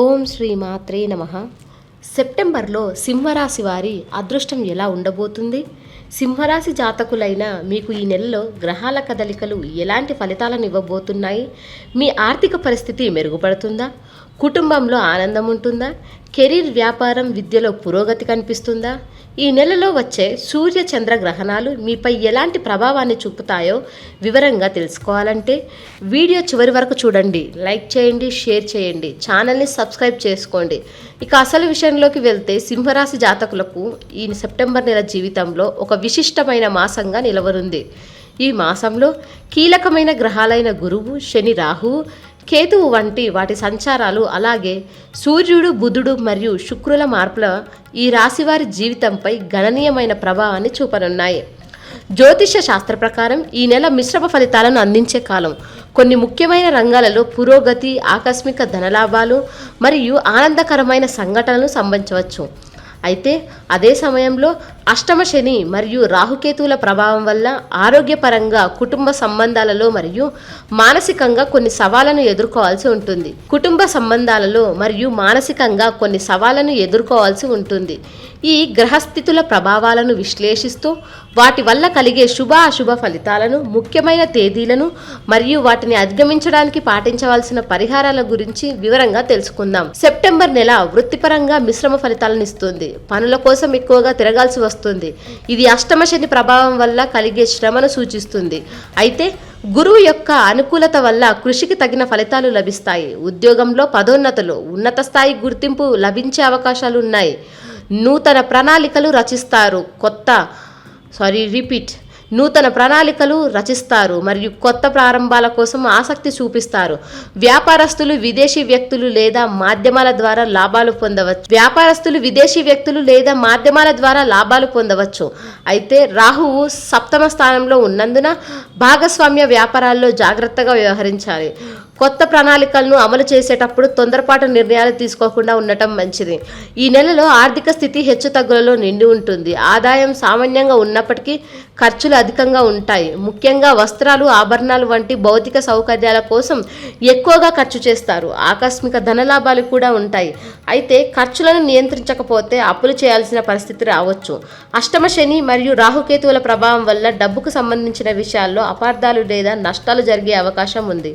ఓం శ్రీ మాత్రే నమ. సెప్టెంబర్లో సింహరాశి వారి అదృష్టం ఎలా ఉండబోతుంది? సింహరాశి జాతకులైన మీకు ఈ నెలలో గ్రహాల కదలికలు ఎలాంటి ఫలితాలను ఇవ్వబోతున్నాయి? మీ ఆర్థిక పరిస్థితి మెరుగుపడుతుందా? కుటుంబంలో ఆనందం ఉంటుందా? కెరీర్ వ్యాపారం విద్యలో పురోగతి కనిపిస్తుందా? ఈ నెలలో వచ్చే సూర్య చంద్ర గ్రహణాలు మీపై ఎలాంటి ప్రభావాన్ని చూపుతాయో వివరంగా తెలుసుకోవాలంటే వీడియో చివరి వరకు చూడండి లైక్ చేయండి షేర్ చేయండి ఛానల్ని సబ్స్క్రైబ్ చేసుకోండి. ఇక అసలు విషయంలోకి వెళ్తే సింహరాశి జాతకులకు ఈ సెప్టెంబర్ నెల జీవితంలో ఒక విశిష్టమైన మాసంగా నిలవనుంది. ఈ మాసంలో కీలకమైన గ్రహాలైన గురువు శని రాహువు కేతువు వంటి వాటి సంచారాలు అలాగే సూర్యుడు బుధుడు మరియు శుక్రుల మార్పుల ఈ రాశివారి జీవితంపై గణనీయమైన ప్రభావాన్ని చూపనున్నాయి. జ్యోతిష శాస్త్ర ప్రకారం ఈ నెల మిశ్రమ ఫలితాలను అందించే కాలం. కొన్ని ముఖ్యమైన రంగాలలో పురోగతి ఆకస్మిక ధనలాభాలు మరియు ఆనందకరమైన సంఘటనలు సంభవించవచ్చు. అయితే అదే సమయంలో అష్టమ శని మరియు రాహుకేతువుల ప్రభావం వల్ల ఆరోగ్యపరంగా కుటుంబ సంబంధాలలో మరియు మానసికంగా కొన్ని సవాళ్ళను ఎదుర్కోవాల్సి ఉంటుంది. కుటుంబ సంబంధాలలో మరియు మానసికంగా కొన్ని సవాళ్ళను ఎదుర్కోవాల్సి ఉంటుంది. ఈ గ్రహస్థితుల ప్రభావాలను విశ్లేషిస్తూ వాటి వల్ల కలిగే శుభ అశుభ ఫలితాలను ముఖ్యమైన తేదీలను మరియు వాటిని అధిగమించడానికి పాటించవలసిన పరిహారాల గురించి వివరంగా తెలుసుకుందాం. సెప్టెంబర్ నెల వృత్తిపరంగా మిశ్రమ ఫలితాలను ఇస్తుంది. పనుల కోసం ఎక్కువగా తిరగాల్సి వస్తుంది. ఇది అష్టమ శని ప్రభావం వల్ల కలిగే శ్రమను సూచిస్తుంది. అయితే గురువు యొక్క అనుకూలత వల్ల కృషికి తగిన ఫలితాలు లభిస్తాయి. ఉద్యోగంలో పదోన్నతులు ఉన్నత స్థాయి గుర్తింపు లభించే అవకాశాలు ఉన్నాయి. నూతన ప్రణాళికలు రచిస్తారు. కొత్త సారీ రిపీట్ నూతన ప్రణాళికలు రచిస్తారు మరియు కొత్త ప్రారంభాల కోసం ఆసక్తి చూపిస్తారు. వ్యాపారస్తులు విదేశీ వ్యక్తులు లేదా మాధ్యమాల ద్వారా లాభాలు పొందవచ్చు. వ్యాపారస్తులు విదేశీ వ్యక్తులు లేదా మాధ్యమాల ద్వారా లాభాలు పొందవచ్చు. అయితే రాహువు సప్తమ స్థానంలో ఉన్నందున భాగస్వామ్య వ్యాపారాల్లో జాగ్రత్తగా వ్యవహరించాలి. కొత్త ప్రణాళికలను అమలు చేసేటప్పుడు తొందరపాటు నిర్ణయాలు తీసుకోకుండా ఉండటం మంచిది. ఈ నెలలో ఆర్థిక స్థితి హెచ్చుతగ్గులలో నిండి ఉంటుంది. ఆదాయం సామాన్యంగా ఉన్నప్పటికీ ఖర్చులు అధికంగా ఉంటాయి. ముఖ్యంగా వస్త్రాలు ఆభరణాలు వంటి భౌతిక సౌకర్యాల కోసం ఎక్కువగా ఖర్చు చేస్తారు. ఆకస్మిక ధనలాభాలు కూడా ఉంటాయి. అయితే ఖర్చులను నియంత్రించకపోతే అప్పులు చేయాల్సిన పరిస్థితి రావచ్చు. అష్టమ శని మరియు రాహుకేతువుల ప్రభావం వల్ల డబ్బుకు సంబంధించిన విషయాల్లో అపార్థాలు లేదా నష్టాలు జరిగే అవకాశం ఉంది.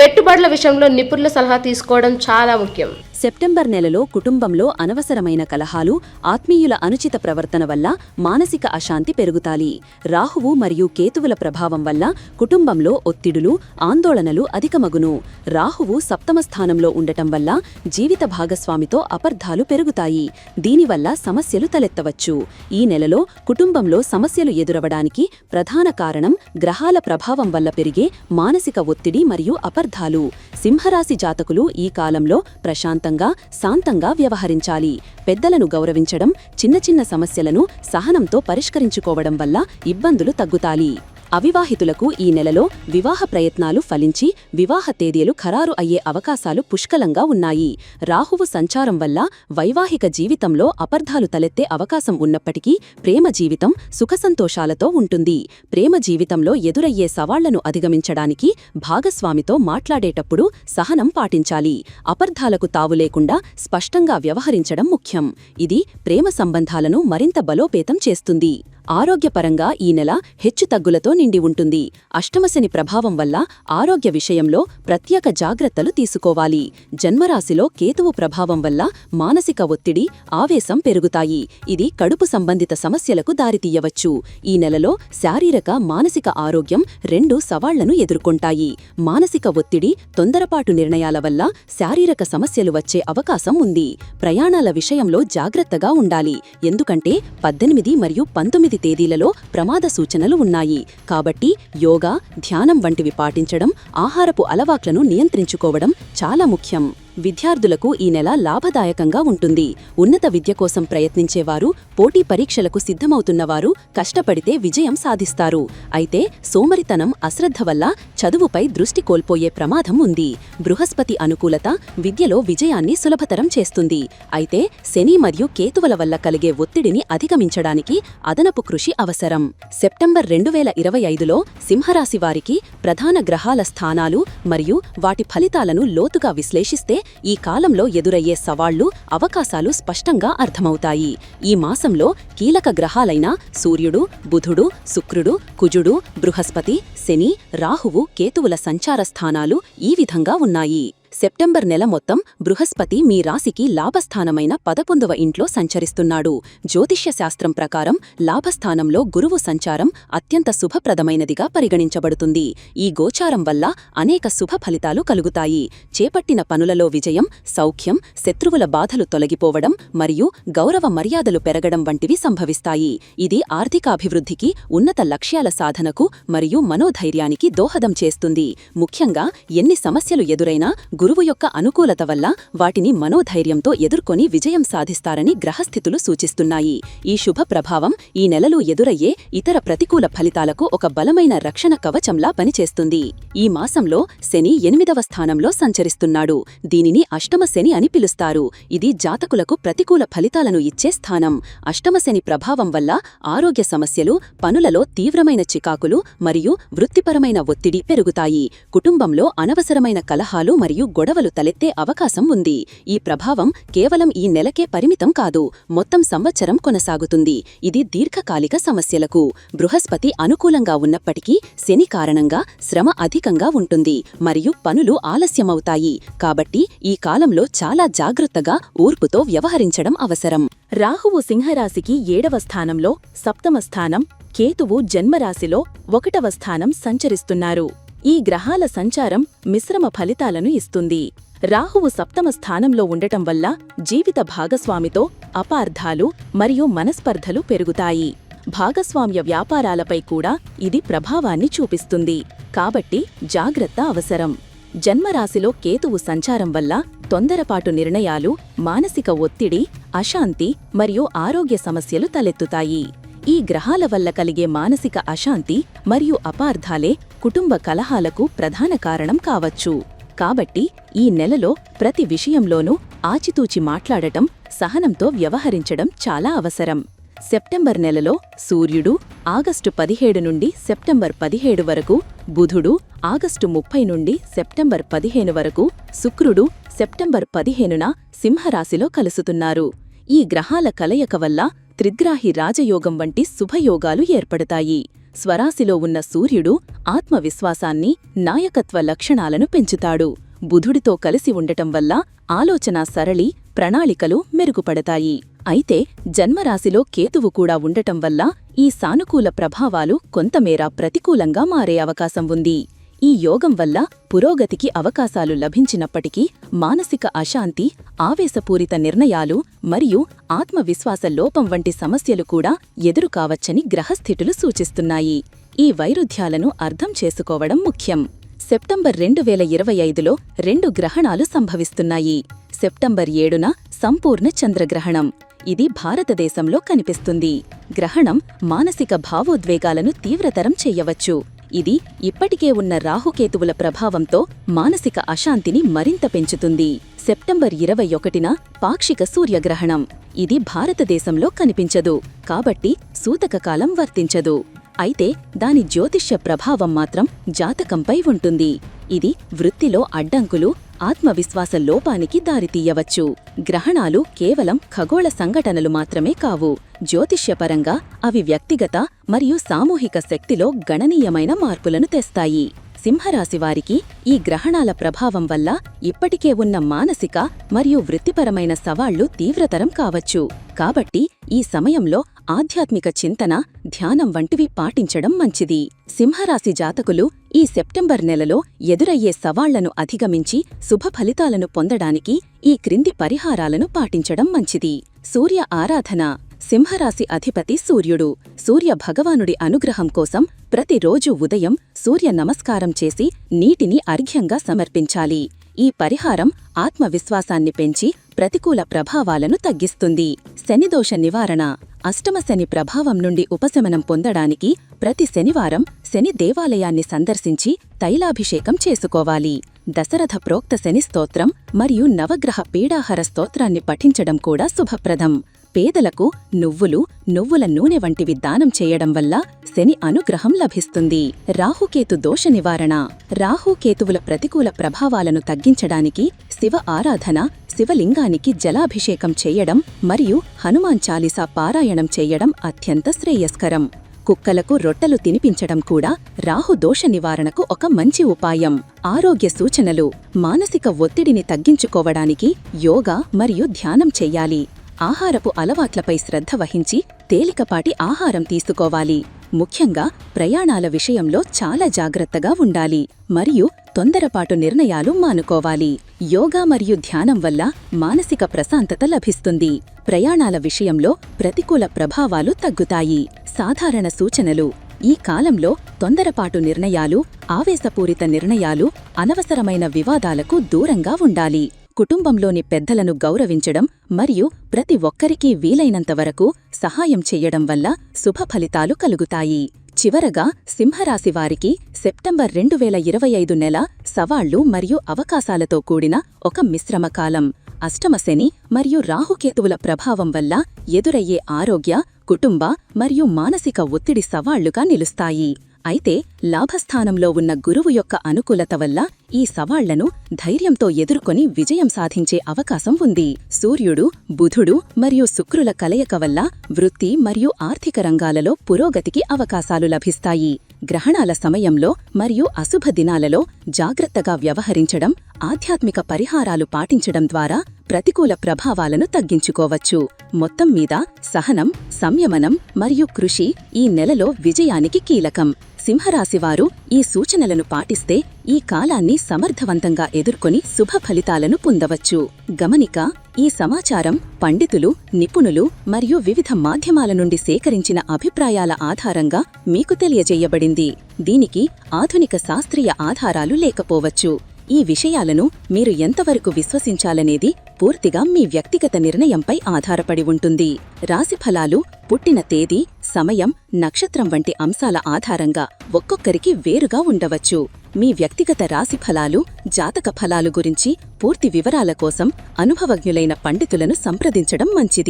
పెట్టుబడి పెట్టుబడుల విషయంలో నిపుణుల సలహా తీసుకోవడం చాలా ముఖ్యం. సెప్టెంబర్ నెలలో కుటుంబంలో అనవసరమైన కలహాలు ఆత్మీయుల అనుచిత ప్రవర్తన వల్ల మానసిక అశాంతి పెరుగుతాయి రాహువు మరియు కేతువుల ప్రభావం వల్ల కుటుంబంలో ఒత్తిడులు ఆందోళనలు అధికమగును. రాహువు సప్తమ స్థానంలో ఉండటం వల్ల జీవిత భాగస్వామితో అపర్ధాలు పెరుగుతాయి. దీనివల్ల సమస్యలు తలెత్తవచ్చు. ఈ నెలలో కుటుంబంలో సమస్యలు ఎదురవడానికి ప్రధాన కారణం గ్రహాల ప్రభావం వల్ల పెరిగే మానసిక ఒత్తిడి మరియు అపర్ధాలు. సింహరాశి జాతకులు ఈ కాలంలో ప్రశాంతంగా శాంతంగా వ్యవహరించాలి. పెద్దలను గౌరవించడం చిన్న చిన్న సమస్యలను సహనంతో పరిష్కరించుకోవడం వల్ల ఇబ్బందులు తగ్గుతాయి. అవివాహితులకు ఈ నెలలో వివాహ ప్రయత్నాలు ఫలించి వివాహ తేదీలు ఖరారు అయ్యే అవకాశాలు పుష్కలంగా ఉన్నాయి. రాహువు సంచారం వల్ల వైవాహిక జీవితంలో అపర్ధాలు తలెత్తే అవకాశం ఉన్నప్పటికీ ప్రేమ జీవితం సుఖసంతోషాలతో ఉంటుంది. ప్రేమ జీవితంలో ఎదురయ్యే సవాళ్ళను అధిగమించడానికి భాగస్వామితో మాట్లాడేటప్పుడు సహనం పాటించాలి. అపర్ధాలకు తావు లేకుండా స్పష్టంగా వ్యవహరించడం ముఖ్యం. ఇది ప్రేమ సంబంధాలను మరింత బలోపేతం చేస్తుంది. ఆరోగ్యపరంగా ఈ నెల హెచ్చుతగ్గులతో నిండి ఉంటుంది. అష్టమశని ప్రభావం వల్ల ఆరోగ్య విషయంలో ప్రత్యేక జాగ్రత్తలు తీసుకోవాలి. జన్మరాశిలో కేతువు ప్రభావం వల్ల మానసిక ఒత్తిడి ఆవేశం పెరుగుతాయి. ఇది కడుపు సంబంధిత సమస్యలకు దారితీయవచ్చు. ఈ నెలలో శారీరక మానసిక ఆరోగ్యం రెండు సవాళ్ళను ఎదుర్కొంటాయి. మానసిక ఒత్తిడి తొందరపాటు నిర్ణయాల వల్ల శారీరక సమస్యలు వచ్చే అవకాశం ఉంది. ప్రయాణాల విషయంలో జాగ్రత్తగా ఉండాలి. ఎందుకంటే పద్దెనిమిది మరియు పంతొమ్మిది తేదీలలో ప్రమాద సూచనలు ఉన్నాయి. కాబట్టి యోగా ధ్యానం వంటివి పాటించడం ఆహారపు అలవాట్లను నియంత్రించుకోవడం చాలా ముఖ్యం. విద్యార్థులకు ఈ నెల లాభదాయకంగా ఉంటుంది. ఉన్నత విద్య కోసం ప్రయత్నించేవారు పోటీ పరీక్షలకు సిద్ధమవుతున్నవారు కష్టపడితే విజయం సాధిస్తారు. అయితే సోమరితనం అశ్రద్ధ వల్ల చదువుపై దృష్టి కోల్పోయే ప్రమాదం ఉంది. బృహస్పతి అనుకూలత విద్యలో విజయాన్ని సులభతరం చేస్తుంది. అయితే శని మరియు కేతువుల వల్ల కలిగే ఒత్తిడిని అధిగమించడానికి అదనపు కృషి అవసరం. సెప్టెంబర్ రెండు వేల ఇరవై ఐదులో సింహరాశి వారికి ప్రధాన గ్రహాల స్థానాలు మరియు వాటి ఫలితాలను లోతుగా విశ్లేషిస్తే ఈ కాలంలో ఎదురయ్యే సవాళ్ళు అవకాశాలు స్పష్టంగా అర్థమవుతాయి. ఈ మాసంలో కీలక గ్రహాలైన సూర్యుడు బుధుడు శుక్రుడు కుజుడు బృహస్పతి శని రాహువు కేతువుల సంచార స్థానాలు ఈ విధంగా ఉన్నాయి. సెప్టెంబర్ నెల మొత్తం బృహస్పతి మీ రాశికి లాభస్థానమైన పదకొందవ ఇంట్లో సంచరిస్తున్నాడు. జ్యోతిష్యశాస్త్రం ప్రకారం లాభస్థానంలో గురువు సంచారం అత్యంత శుభప్రదమైనదిగా పరిగణించబడుతుంది. ఈ గోచారం వల్ల అనేక శుభ ఫలితాలు కలుగుతాయి. చేపట్టిన పనులలో విజయం సౌఖ్యం శత్రువుల బాధలు తొలగిపోవడం మరియు గౌరవ మర్యాదలు పెరగడం వంటివి సంభవిస్తాయి. ఇది ఆర్థికాభివృద్ధికి ఉన్నత లక్ష్యాల సాధనకు మరియు మనోధైర్యానికి దోహదం చేస్తుంది. ముఖ్యంగా ఎన్ని సమస్యలు ఎదురైనా గురువు యొక్క అనుకూలత వల్ల వాటిని మనోధైర్యంతో ఎదుర్కొని విజయం సాధిస్తారని గ్రహస్థితులు సూచిస్తున్నాయి. ఈ శుభ ప్రభావం ఈ నెలలో ఎదురయ్యే ఇతర ప్రతికూల ఫలితాలకు ఒక బలమైన రక్షణ కవచంలా పనిచేస్తుంది. ఈ మాసంలో శని ఎనిమిదవ స్థానంలో సంచరిస్తున్నాడు. దీనిని అష్టమ శని అని పిలుస్తారు. ఇది జాతకులకు ప్రతికూల ఫలితాలను ఇచ్చే స్థానం. అష్టమ శని ప్రభావం వల్ల ఆరోగ్య సమస్యలు పనులలో తీవ్రమైన చికాకులు మరియు వృత్తిపరమైన ఒత్తిడి పెరుగుతాయి. కుటుంబంలో అనవసరమైన కలహాలు మరియు గొడవలు తలెత్తే అవకాశం ఉంది. ఈ ప్రభావం కేవలం ఈ నెలకే పరిమితం కాదు మొత్తం సంవత్సరం కొనసాగుతుంది. ఇది దీర్ఘకాలిక సమస్యలకు. బృహస్పతి అనుకూలంగా ఉన్నప్పటికీ శని కారణంగా శ్రమ అధికంగా ఉంటుంది. మరియు పనులు ఆలస్యమవుతాయి. కాబట్టి ఈ కాలంలో చాలా జాగ్రత్తగా ఊర్పుతో వ్యవహరించడం అవసరం. రాహువు సింహరాశికి ఏడవ స్థానంలో సప్తమ స్థానం కేతువు జన్మరాశిలో ఒకటవ స్థానం సంచరిస్తున్నారు. ఈ గ్రహాల సంచారం మిశ్రమ ఫలితాలను ఇస్తుంది. రాహువు సప్తమ స్థానంలో ఉండటం వల్ల జీవిత భాగస్వామితో అపార్థాలు మరియు మనస్పర్ధలు పెరుగుతాయి. భాగస్వామ్య వ్యాపారాలపై కూడా ఇది ప్రభావాన్ని చూపిస్తుంది. కాబట్టి జాగ్రత్త అవసరం. జన్మరాశిలో కేతువు సంచారం వల్ల తొందరపాటు నిర్ణయాలు మానసిక ఒత్తిడి అశాంతి మరియు ఆరోగ్య సమస్యలు తలెత్తుతాయి. ఈ గ్రహాల వల్ల కలిగే మానసిక అశాంతి మరియు అపార్థాలే కుటుంబ కలహాలకు ప్రధాన కారణం కావచ్చు. కాబట్టి ఈ నెలలో ప్రతి విషయంలోనూ ఆచితూచి మాట్లాడటం సహనంతో వ్యవహరించడం చాలా అవసరం. సెప్టెంబర్ నెలలో సూర్యుడు ఆగస్టు పదిహేడు నుండి సెప్టెంబర్ పదిహేడు వరకు బుధుడు ఆగస్టు ముప్పై నుండి సెప్టెంబర్ పదిహేను వరకు శుక్రుడు సెప్టెంబర్ పదిహేనున సింహరాశిలో కలుసుతున్నారు. ఈ గ్రహాల కలయిక వల్ల త్రిగ్రాహి రాజయోగం వంటి శుభయోగాలు ఏర్పడతాయి. స్వరాశిలో ఉన్న సూర్యుడు ఆత్మవిశ్వాసాన్ని నాయకత్వ లక్షణాలను పెంచుతాడు. బుధుడితో కలిసి ఉండటం వల్ల ఆలోచనా సరళి ప్రణాళికలు మెరుగుపడతాయి. అయితే జన్మరాశిలో కేతువు కూడా ఉండటం వల్ల ఈ సానుకూల ప్రభావాలు కొంతమేర ప్రతికూలంగా మారే అవకాశం ఉంది. ఈ యోగం వల్ల పురోగతికి అవకాశాలు లభించినప్పటికీ మానసిక అశాంతి ఆవేశపూరిత నిర్ణయాలు మరియు ఆత్మవిశ్వాస లోపం వంటి సమస్యలు కూడా ఎదురుకావచ్చని గ్రహస్థితులు సూచిస్తున్నాయి. ఈ వైరుధ్యాలను అర్థం చేసుకోవడం ముఖ్యం. సెప్టెంబర్ రెండు వేల ఇరవై ఐదులో రెండు గ్రహణాలు సంభవిస్తున్నాయి. సెప్టెంబర్ ఏడున సంపూర్ణ చంద్రగ్రహణం. ఇది భారతదేశంలో కనిపిస్తుంది. గ్రహణం మానసిక భావోద్వేగాలను తీవ్రతరం చెయ్యవచ్చు ఇది ఇప్పటికే ఉన్న రాహుకేతువుల ప్రభావంతో మానసిక అశాంతిని మరింత పెంచుతుంది. సెప్టెంబర్ ఇరవై ఒకటిన పాక్షిక సూర్యగ్రహణం. ఇది భారతదేశంలో కనిపించదు. కాబట్టి సూతకకాలం వర్తించదు. అయితే దాని జ్యోతిష్య ప్రభావం మాత్రం జాతకంపై ఉంటుంది. ఇది వృత్తిలో అడ్డంకులు ఆత్మవిశ్వాస లోపానికి దారితీయవచ్చు గ్రహణాలు కేవలం ఖగోళ సంఘటనలు మాత్రమే కావు. జ్యోతిష్యపరంగా అవి వ్యక్తిగత మరియు సామూహిక శక్తిలో గణనీయమైన మార్పులను తెస్తాయి. సింహరాశివారికి ఈ గ్రహణాల ప్రభావం వల్ల ఇప్పటికే ఉన్న మానసిక మరియు వృత్తిపరమైన సవాళ్ళు తీవ్రతరం కావచ్చు. కాబట్టి ఈ సమయంలో ఆధ్యాత్మిక చింతన ధ్యానం వంటివి పాటించడం మంచిది. సింహరాశి జాతకులు ఈ సెప్టెంబర్ నెలలో ఎదురయ్యే సవాళ్ళను అధిగమించి శుభ ఫలితాలను పొందడానికి ఈ క్రింది పరిహారాలను పాటించడం మంచిది. సూర్య ఆరాధన. సింహరాశి అధిపతి సూర్యుడు. సూర్య భగవానుడి అనుగ్రహం కోసం ప్రతిరోజు ఉదయం సూర్య నమస్కారం చేసి నీటిని అర్ఘ్యంగా సమర్పించాలి. ఈ పరిహారం ఆత్మవిశ్వాసాన్ని పెంచి ప్రతికూల ప్రభావాలను తగ్గిస్తుంది. శనిదోష నివారణ. అష్టమ శని ప్రభావం నుండి ఉపశమనం పొందడానికి ప్రతి శనివారం శని దేవాలయాన్ని సందర్శించి తైలాభిషేకం చేసుకోవాలి. దశరథ ప్రోక్త శని స్తోత్రం మరియు నవగ్రహ పీడాహర స్తోత్రాన్ని పఠించడం కూడా శుభప్రదం. పేదలకు నువ్వులు నువ్వుల నూనె వంటివి దానం చేయడం వల్ల శని అనుగ్రహం లభిస్తుంది. రాహుకేతు దోష నివారణ. రాహుకేతువుల ప్రతికూల ప్రభావాలను తగ్గించడానికి శివ ఆరాధన శివలింగానికి జలాభిషేకం చేయడం మరియు హనుమాన్ చాలీసా పారాయణం చేయడం అత్యంత శ్రేయస్కరం. కుక్కలకు రొట్టెలు తినిపించడం కూడా రాహు దోష నివారణకు ఒక మంచి ఉపాయం. ఆరోగ్య సూచనలు. మానసిక ఒత్తిడిని తగ్గించుకోవడానికి యోగా మరియు ధ్యానం చెయ్యాలి ఆహారపు అలవాట్లపై శ్రద్ధ వహించి తేలికపాటి ఆహారం తీసుకోవాలి. ముఖ్యంగా ప్రయాణాల విషయంలో చాలా జాగ్రత్తగా ఉండాలి. మరియు తొందరపాటు నిర్ణయాలు మానుకోవాలి. యోగా మరియు ధ్యానం వల్ల మానసిక ప్రశాంతత లభిస్తుంది. ప్రయాణాల విషయంలో ప్రతికూల ప్రభావాలు తగ్గుతాయి. సాధారణ సూచనలు. ఈ కాలంలో తొందరపాటు నిర్ణయాలు ఆవేశపూరిత నిర్ణయాలు అనవసరమైన వివాదాలకు దూరంగా ఉండాలి. కుటుంబంలోని పెద్దలను గౌరవించడం మరియు ప్రతి ఒక్కరికీ వీలైనంతవరకు సహాయం చెయ్యడం వల్ల శుభ ఫలితాలు కలుగుతాయి. చివరగా సింహరాశి వారికి సెప్టెంబర్ రెండు వేల ఇరవై ఐదు నెల సవాళ్ళు మరియు అవకాశాలతో కూడిన ఒక మిశ్రమ కాలం. అష్టమ శని మరియు రాహుకేతువుల ప్రభావం వల్ల ఎదురయ్యే ఆరోగ్య కుటుంబ మరియు మానసిక ఒత్తిడి సవాళ్ళుగా నిలుస్తాయి. అయితే లాభస్థానంలో ఉన్న గురువు యొక్క అనుకూలత వల్ల ఈ సవాళ్ళను ధైర్యంతో ఎదుర్కొని విజయం సాధించే అవకాశం ఉంది. సూర్యుడు బుధుడు మరియు శుక్రుల కలయిక వల్ల వృత్తి మరియు ఆర్థిక రంగాలలో పురోగతికి అవకాశాలు లభిస్తాయి. గ్రహణాల సమయంలో మరియు అశుభ దినాలలో జాగ్రత్తగా వ్యవహరించడం ఆధ్యాత్మిక పరిహారాలు పాటించడం ద్వారా ప్రతికూల ప్రభావాలను తగ్గించుకోవచ్చు. మొత్తం మీద సహనం సంయమనం మరియు కృషి ఈ నెలలో విజయానికి కీలకం. సింహరాశివారు ఈ సూచనలను పాటిస్తే ఈ కాలాన్ని సమర్థవంతంగా ఎదుర్కొని శుభ ఫలితాలను పొందవచ్చు. గమనిక ఈ సమాచారం పండితులు నిపుణులు మరియు వివిధ మాధ్యమాల నుండి సేకరించిన అభిప్రాయాల ఆధారంగా మీకు తెలియజేయబడింది. దీనికి ఆధునిక శాస్త్రీయ ఆధారాలు లేకపోవచ్చు. ఈ విషయాలను మీరు ఎంతవరకు విశ్వసించాలనేది పూర్తిగా మీ వ్యక్తిగత నిర్ణయంపై ఆధారపడి ఉంటుంది. రాశిఫలాలు పుట్టిన తేదీ సమయం నక్షత్రం వంటి అంశాల ఆధారంగా ఒక్కొక్కరికి వేరుగా ఉండవచ్చు. మీ వ్యక్తిగత రాశిఫలాలు జాతక ఫలాలు గురించి పూర్తి వివరాల కోసం అనుభవజ్ఞులైన పండితులను సంప్రదించడం మంచిది.